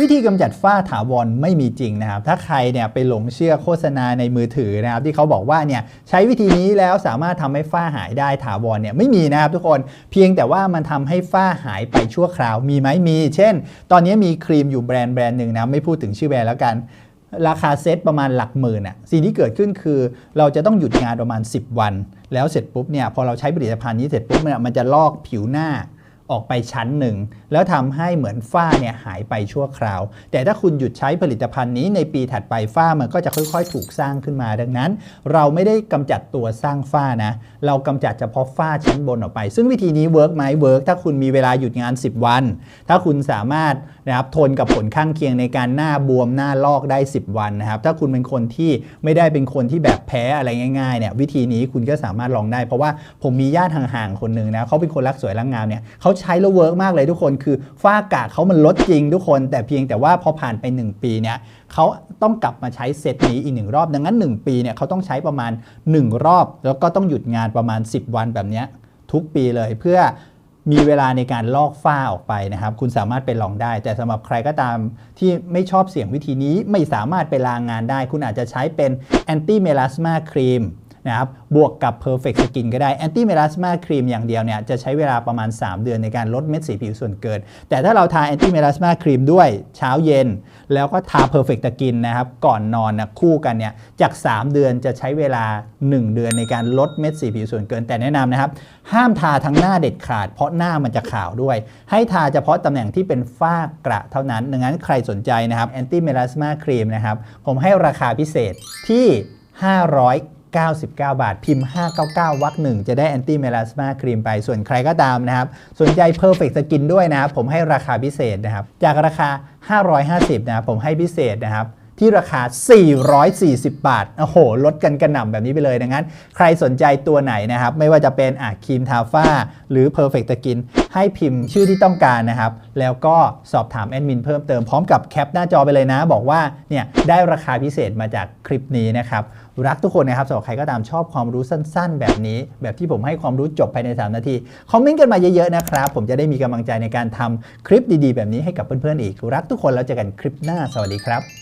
วิธีกำจัดฝ้าถาวรไม่มีจริงนะครับ ถ้าใครเนี่ยไปหลงเชื่อโฆษณาในมือถือนะครับ ที่เขาบอกว่าเนี่ยใช้วิธีนี้แล้วสามารถทำให้ฝ้าหายได้ถาวรเนี่ยไม่มีนะครับทุกคน เพียงแต่ว่ามันทำให้ฝ้าหายไปชั่วคราวมีไหมมี เช่น ตอนนี้มีครีมอยู่แบรนด์แบรนด์หนึ่งนะไม่พูดถึงชื่อแบรนด์แล้วกันราคาเซ็ตประมาณหลักหมื่นอะสิ่งที่เกิดขึ้นคือเราจะต้องหยุดงานประมาณ 10 วัน แล้วเสร็จปุ๊บเนี่ยพอเราใช้ผลิตภัณฑ์นี้เสร็จปุ๊บเนี่ยมันจะลอกผิวหน้า ออกไปชั้นหนึ่ง แล้วทำให้เหมือนฝ้าเนี่ยหายไปชั่วคราว แต่ถ้าคุณหยุดใช้ผลิตภัณฑ์นี้ในปีถัดไปฝ้ามันก็จะค่อยๆ ถูกสร้างขึ้นมาดังนั้น เราไม่ได้กำจัดตัวสร้างฝ้านะ เรากำจัดเฉพาะฝ้าชั้นบนออกไป ซึ่งวิธีนี้เวิร์กไหมเวิร์กถ้าคุณมีเวลาหยุดงาน 10 วัน ถ้าคุณสามารถนะครับทนกับผลข้างเคียงในการหน้าบวมหน้าลอกได้ 10 วันนะครับถ้าคุณเป็นคนที่ไม่ได้เป็นคนที่แบบแพ้อะไรง่ายๆเนี่ยวิธีนี้คุณก็สามารถลองได้ เพราะว่าผมมีญาติห่างๆคนหนึ่งนะเขาเป็นคนรักสวยรักงามเนี่ยเขาใช้แล้วเวิร์กมากเลยทุกคน คือฝ้ากระเขามันลดจริงทุกคน แต่เพียงแต่ว่าพอผ่านไป 1 ปีเนี่ยเขาต้องกลับมาใช้เซตนี้อีกหนึ่งรอบ ดังนั้น 1 ปีเนี่ยเขาต้องใช้ประมาณ 1 รอบ แล้วก็ต้องหยุดงานประมาณ 10 วันแบบนี้ทุกปีเลยเพื่อมีเวลาในการลอกฝ้าออกไปนะครับ คุณสามารถไปลองได้ แต่สำหรับใครก็ตามที่ไม่ชอบเสี่ยงวิธีนี้ไม่สามารถไปลางงานได้ คุณอาจจะใช้เป็น anti melasma cream นะครับบวกกับ perfect skin ก็ได้ anti melasma cream อย่างเดียวเนี่ยจะใช้เวลาประมาณ 3 เดือนในการลดเม็ดสีผิวส่วนเกิน แต่ถ้าเราทา anti melasma cream ด้วยเช้าเย็น แล้วก็ทา perfect skin นะครับก่อนนอนนะคู่กันเนี่ยจาก 3 เดือนจะใช้เวลา 1 เดือนในการลดเม็ดสีผิวส่วนเกินแต่แนะนำนะครับ ห้ามทาทั้งหน้าเด็ดขาด เพราะหน้ามันจะขาวด้วย ให้ทาเฉพาะตำแหน่งที่เป็นฝ้ากระเท่านั้นดังนั้นใครสนใจนะครับ anti melasma cream นะครับผมให้ราคาพิเศษที่ 99 บาท พิมพ์ 599วักหนึ่งจะได้แอนตี้เมลาสมาครีมไป ส่วนใครก็ตามนะครับ สนใจ perfect skin ด้วยนะครับ ผมให้ราคาพิเศษนะครับ จากราคา 550 นะครับ ผมให้พิเศษนะครับ ที่ราคา 440 บาท โอ้โห ลดกันกระหน่ำแบบนี้ไปเลยดังนั้น ใครสนใจตัวไหนนะครับ ไม่ว่าจะเป็นอะครีมทาฝ้า หรือ Perfect Skin ให้พิมพ์ชื่อที่ต้องการนะครับ แล้วก็สอบถามแอดมินเพิ่มเติมพร้อมกับแคปหน้าจอไปเลยนะ บอกว่าเนี่ยได้ราคาพิเศษมาจากคลิปนี้นะครับ รักทุกคนนะครับสำหรับใครก็ตามชอบความรู้สั้น ๆ แบบนี้ แบบที่ผมให้ความรู้จบภายใน 3 นาที คอมเมนต์กันมาเยอะๆนะครับ ผมจะได้มีกำลังใจในการทำคลิปดีๆ แบบนี้ให้กับเพื่อนๆอีก รักทุกคนแล้วเจอกันคลิปหน้าสวัสดีครับ